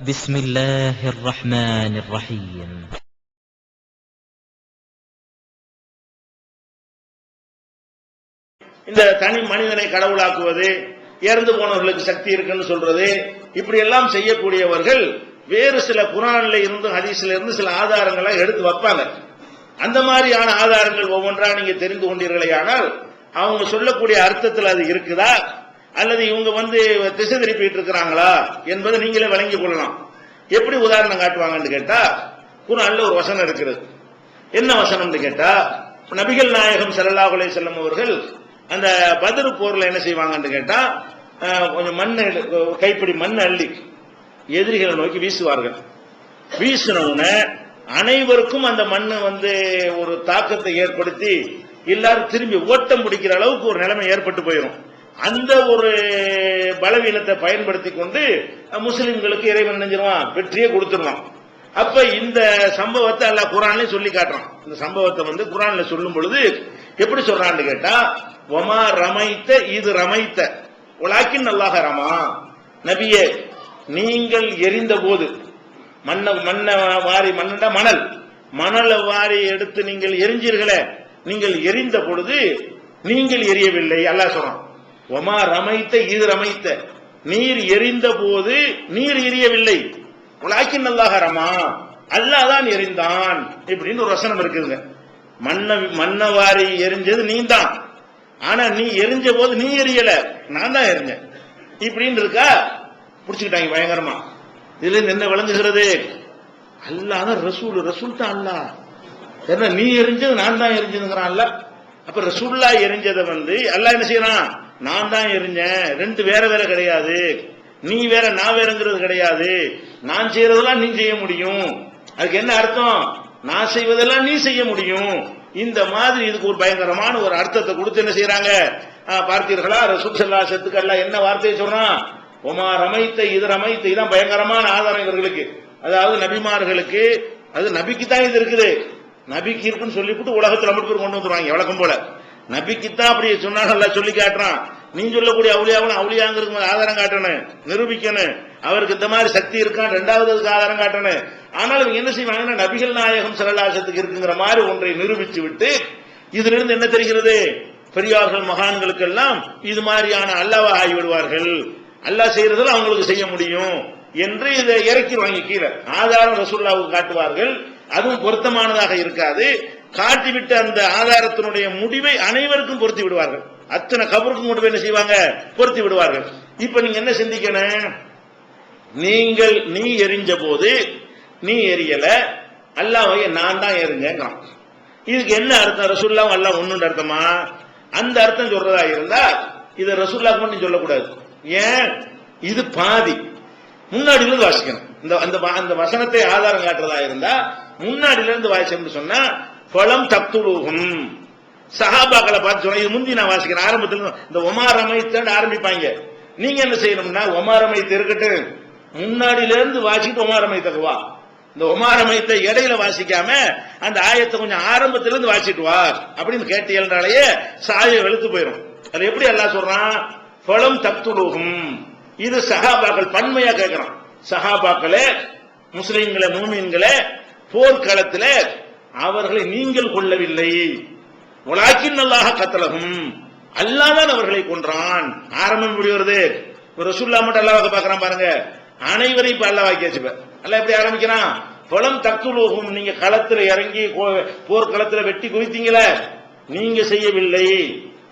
بسم الله الرحمن الرحيم இந்த தனி மனிதனை கடவுளாக்குவது இறந்து போனவர்களுக்கு சக்தி இருக்குன்னு சொல்றது இப்படி எல்லாம் செய்யக்கூடியவர்கள் வேறு சில குரான்ல இருந்து ஹதீஸ்ல இருந்து சில ஆதாரங்களை எடுத்து வைப்பாங்க அந்த மாதிரியான ஆதாரங்கள் ஒவ்வொன்றா நீங்க தெரிந்து கொண்டீர்களே ஆனால் அவங்க சொல்லக்கூடிய அர்த்தத்தில் அது இருக்குதா அல்லது இவங்க வந்து திசை திருப்பிட்டு இருக்கிறாங்களா என்பதை நீங்களே விளங்கிக் கொள்ளலாம். எப்படி உதாரணம் காட்டுவாங்கன்னு கேட்டா குரான்ல ஒரு வசனம் இருக்கிறது. என்ன வசனம்னு கேட்டா நபிகள் நாயகம் ஸல்லல்லாஹு அலைஹி அவர்கள் அந்த பதிர் போர்ல என்ன செய்வாங்கன்னு கேட்டா கொஞ்சம் மண் கைப்பிடி மண் அள்ளி எதிரிகளை நோக்கி வீசுவார்கள். வீசின அனைவருக்கும் அந்த மண்ணு வந்து ஒரு தாக்கத்தை ஏற்படுத்தி எல்லாரும் திரும்பி ஓட்டம் பிடிக்கிற அளவுக்கு ஒரு நிலைமை ஏற்பட்டு போயிடும் அந்த ஒரு பலவீனத்தை பயன்படுத்தி கொண்டு முஸ்லிம்களுக்கு இறைவன் நினைஞ்சிருவான் வெற்றியே கொடுத்துருவான். அப்ப இந்த சம்பவத்தை அல்ல குரான்லயும் சொல்லி காட்டுறான். இந்த சம்பவத்தை வந்து குரான்ல சொல்லும் பொழுது எப்படி சொல்றான்னு கேட்டா ஒமா ரமைத்த இது ரமைத்த. உலாக்கின் நல்லாக ரமா. நபியே நீங்கள் எரிந்த போது மண்ண மண்ண வாரி மண்ணா மணல். மணலை வாரி எடுத்து நீங்கள் எரிஞ்சீர்களே நீங்கள் எரிந்த பொழுது நீங்கள் எரியவில்லை அல்லாஹ் சொல்றான். ஒமா ரமைத்த இது ரமைத்த. நீர் எரிந்த போது நீர் எரியவில்லை. உலாக்கின் அல்லாஹ் ரமா. அல்லாதான் எரிந்தான். இப்படின்னு ஒரு வசனம் இருக்குதுங்க. மண்ண மண்ணவாரி எரிஞ்சது நீ தான் ஆனா நீ எரிஞ்ச போது நீ எரியல. நான் தான் எரிஞ்சேன். இப்படின்னு இருக்கா? புடிச்சுக்கிட்டாங்க பயங்கரமா. இதுல இருந்து என்ன விளங்குகிறது? அல்லாத ரசூல். ரசூல் தான் அல்லாஹ். என்ன நீ எரிஞ்சது நான் தான் எரிஞ்சதுங்கிறான் அல்ல அப்ப ரசூல்லா எரிஞ்சதை வந்து அல்லா என்ன செய்யறான்? நான் தான் எரிஞ்சேன் ரெண்டு வேற வேற கிடையாது. நீ வேற நான் வேறங்கிறது கிடையாது. நான் செய்யறதெல்லாம் நீ செய்ய முடியும். அதுக்கு என்ன அர்த்தம்? நான் செய்வதெல்லாம் நீ செய்ய முடியும். இந்த மாதிரி இதுக்கு ஒரு பயங்கரமான ஒரு அர்த்தத்தை கொடுத்து என்ன செய்யறாங்க பார்த்தீர்களா? ரசூல் செத்துக்கல்லா என்ன வார்த்தையை சொல்றான்? ஒமா ரமைத்த இது ரமைத்த இதான் பயங்கரமான ஆதாரம் இவர்களுக்கு. அதாவது நபிமார்களுக்கு அது நபிக்கு தான் இது இருக்குது. நபிக்கு இருக்குன்னு சொல்லிவிட்டு உலகத்தில் மட்டும் பேர் கொண்டு வந்துருவாங்க வழக்கம் போல. நபிக்குத்தான் தான் அப்படி சொன்னாங்கல்ல சொல்லி காட்டுறான். நீ சொல்லக்கூடிய அவுளியாவும் அவுளியாங்கிறது ஆதாரம் காட்டணும் நிரூபிக்கணும். அவருக்கு இந்த மாதிரி சக்தி இருக்கான் ரெண்டாவது அதுக்கு ஆதாரம் காட்டணும். ஆனால் இவங்க என்ன செய்வாங்கன்னா நபிகள் நாயகம் சரலாசத்துக்கு இருக்குங்கிற மாதிரி ஒன்றை நிரூபிச்சு விட்டு இதிலிருந்து என்ன தெரிகிறது? பெரியார்கள் மகான்களுக்கெல்லாம் இது மாதிரியான அல்லாவா ஆகிவிடுவார்கள் அல்லாஹ் செய்யறதில் அவங்களுக்கு செய்ய முடியும் என்று இதை இறக்கிடுவாங்க கீழே. ஆதாரம் ரசூல்லாவுக்கு காட்டுவார்கள். அதுவும் பொருத்தமானதாக இருக்காது. காட்டிவிட்ட அந்த ஆதாரத்தினுடைய முடிவை அனைவருக்கும் பொருத்தி விடுவார்கள். அத்தனை கபருக்கும் கொண்டு போய் என்ன செய்வாங்க? பொருத்தி விடுவார்கள். இப்ப நீங்க என்ன சிந்திக்கணும்? நீங்கள் நீ எரிஞ்ச போது நீ எரியல அல்லாஹ் நான் தான் எரிஞ்சேங்கிறான். இதுக்கு என்ன அர்த்தம்? ரசுல்லாவும் அல்லா ஒண்ணுன்ற அர்த்தமா? அந்த அர்த்தம் சொல்றதா இருந்தா இதை ரசுல்லா மட்டும் சொல்லக்கூடாது. ஏன்? இது பாதி. முன்னாடி இருந்து வாசிக்கணும். இந்த அந்த வ- அந்த வசனத்தை ஆதாரம் காட்டுறதா இருந்தா முன்னாடில இருந்து வாசிக்கணும்னு சொன்னா பழம் தத்துலூகும். சஹாபாக்களை பார்த்து சொன்ன இது முந்தி நான் வாசிக்கிறேன். ஆரம்பத்தில் இந்த ஒமார் அமைத்தன்னு ஆரம்பிப்பாங்க. நீங்க என்ன செய்யணும்னா ஒமார் இருக்கட்டு இருக்கட்டும் இருந்து வாசிட்டு ஒமார் வா இந்த ஒமார் இடையில வாசிக்காம அந்த ஆயத்தை கொஞ்சம் ஆரம்பத்துல இருந்து வாசிட்டு வா அப்படின்னு கேட்டீங்கன்னாலேயே சாயம் வெளுத்து போயிடும் அது எப்படி எல்லாம் சொல்றான்? பழம் தத்துலூகும். இது சஹாபாக்கள் பன்மையா கேட்கிறான் சஹாபாக்களே முஸ்லீம்களை மூமின்களே போர்க்களத்துல அவர்களை நீங்கள் கொள்ளவில்லை உலாக்கின் நல்லாக கத்தலகும். அல்லாதான் அவர்களை கொன்றான். ஆரம்பம் இப்படி வருது. ஒரு ரசூல்லா மட்டும் அல்லாஹ் பாக்குறான் பாருங்க. அனைவரையும் இப்ப அல்லாஹ் வாக்கியாச்சு இப்ப எப்படி ஆரம்பிக்கிறான்? குளம் தத்துலோகம் நீங்க களத்துல இறங்கி போர்க்களத்துல வெட்டி குவித்தீங்களே நீங்க செய்யவில்லை.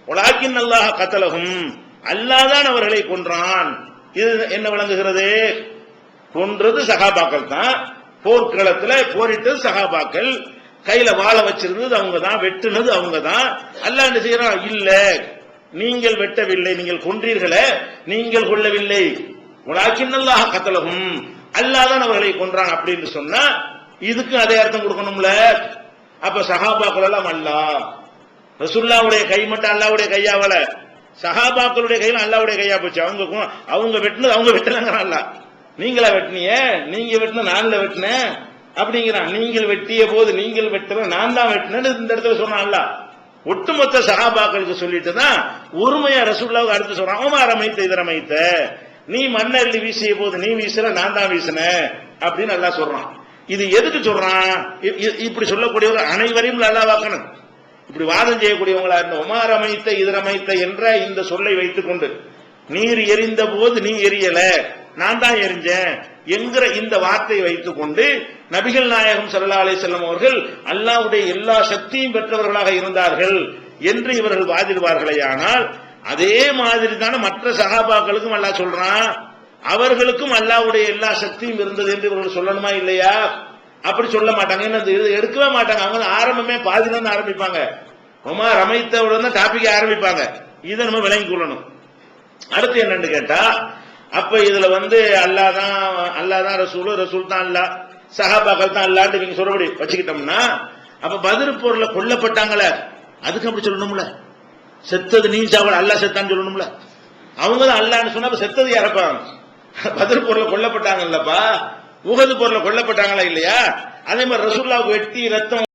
உலாக்கின் நல்லாக கத்தலகும். அல்லாதான் அவர்களை கொன்றான். இது என்ன விளங்குகிறது? கொன்றது சகாபாக்கள் தான் போர்க்களத்துல போரிட்டது சகாபாக்கள். கையில வாழ வச்சிருந்தது அவங்க தான் வெட்டுனது அவங்க தான் அல்ல என்ன செய்யறான்? இல்ல. நீங்கள் வெட்டவில்லை நீங்கள் கொன்றீர்களே நீங்கள் கொள்ளவில்லை உலாக்கின்னல்லாக கத்தலகும். அல்லாதான் அவர்களை கொன்றான் அப்படின்னு சொன்னா இதுக்கு அதே அர்த்தம் கொடுக்கணும்ல. அப்ப சகாபாக்கள் எல்லாம் அல்லா. ரசுல்லாவுடைய கை மட்டும் அல்லாவுடைய கையாவல சகாபாக்களுடைய கையில அல்லாவுடைய கையா போச்சு. அவங்க அவங்க வெட்டினது அவங்க வெட்டினாங்க அல்ல நீங்களா வெட்டினிய? நீங்க வெட்டின நான்ல வெட்டினேன். அப்படிங்கிறான். நீங்கள் வெட்டிய போது நீங்கள் வெட்டல நான் தான் வெட்டினேன்னு இந்த இடத்துல சொன்னான்ல. ஒட்டுமொத்த சகாபாக்களுக்கு சொல்லிட்டு தான் உரிமையா ரசூல்லாவுக்கு அடுத்து சொல்றான் அவன் அமைத்த இதரமைத்த நீ மண்ணள்ளி வீசிய போது நீ வீசல நான் தான் வீசினேன் அப்படின்னு நல்லா சொல்றான். இது எதுக்கு சொல்றான்? இ- இப்படி சொல்லக்கூடியவர் அனைவரையும் நல்லா வாக்கணும். இப்படி வாதம் செய்யக்கூடியவங்களா இருந்த உமார் அமைத்த இதரமைத்த என்ற இந்த சொல்லை வைத்துக் கொண்டு நீர் எரிந்த போது நீ எரியல நான் தான் எரிஞ்சேன் என்கிற இந்த வார்த்தையை வைத்துக் கொண்டு நபிகள் நாயகம் சல்லா அலி செல்லம் அவர்கள் அல்லாஹ்வுடைய எல்லா சக்தியும் பெற்றவர்களாக இருந்தார்கள் என்று இவர்கள் வாதிடுவார்களேயானால் அதே மாதிரி தானே மற்ற சகாபாக்களுக்கும் அல்லாஹ் சொல்றான் அவர்களுக்கும் அல்லாவுடைய எல்லா சக்தியும் இருந்தது என்று இவர்கள் சொல்லணுமா இல்லையா? அப்படி சொல்ல மாட்டாங்க. என்ன எடுக்கவே மாட்டாங்க. அவங்க வந்து ஆரம்பமே பாதியில இருந்து ஆரம்பிப்பாங்க. ரொம்ப ரமைத்தவுடன் தான் டாபிக் ஆரம்பிப்பாங்க. இதை நம்ம விளங்கி கொள்ளணும். அடுத்து என்னன்னு கேட்டா அப்ப இதுல வந்து அல்லாஹ் தான் அல்லாஹ் தான் ரசூல் ரசூல் தான் அல்லா சஹாபாக்கள் தான் அல்லாண்டு நீங்க சொல்றபடி வச்சுக்கிட்டோம்னா அப்ப பதில் போர்ல கொல்லப்பட்டாங்களே அதுக்கு அப்படி சொல்லணும்ல? செத்தது நீ சாவல் அல்ல செத்தான்னு சொல்லணும்ல? அவங்க தான் அல்லான்னு சொன்னா செத்தது யாரப்பா? பதில் போர்ல கொல்லப்பட்டாங்கல்லப்பா? உகது போர்ல கொல்லப்பட்டாங்களா இல்லையா? அதே மாதிரி ரசுல்லா வெட்டி ரத்தம்